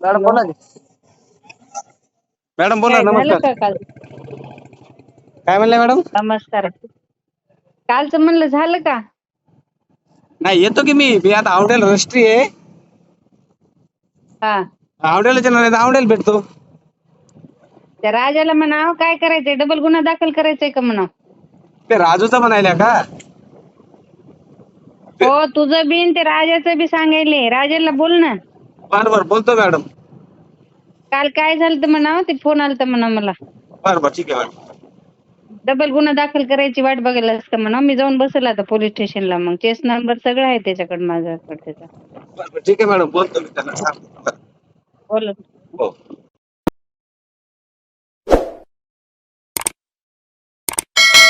Madam बोला की. Madam बोला काय झालं नमस्कार. का काल? काय म्हणलं मॅडम? नमस्कार. कालचं म्हणलं झालं का? नाही येतो की मी. मी आता आवडेल रजिस्ट्री आहे. हा. आवडेल नाही आवडेल भेटतो. त्या राजाला म्हणाव काय करायचंय? डबल गुन्हा दाखल करायचंय का म्हणाव? ते राजूचा म्हणायला का? हो तुझं बिन ते राजाचं बी सांगायले. राजाला बोल ना. बरं बरं बोलतो मॅडम. काल काय झालं तर म्हणाव? ते फोन आलता म्हणा मला. बरं बरं ठीक आहे. मॅडम डबल गुन्हा दाखल करायची वाट बघायला असतं म्हणा मी जाऊन बसेल आता पोलीस स्टेशनला. मग केस नंबर सगळं आहे त्याच्याकडे माझ्याकडे त्याचा. बरं बरं ठीक आहे मॅडम. बोलतो मी त्याला बोल. हो.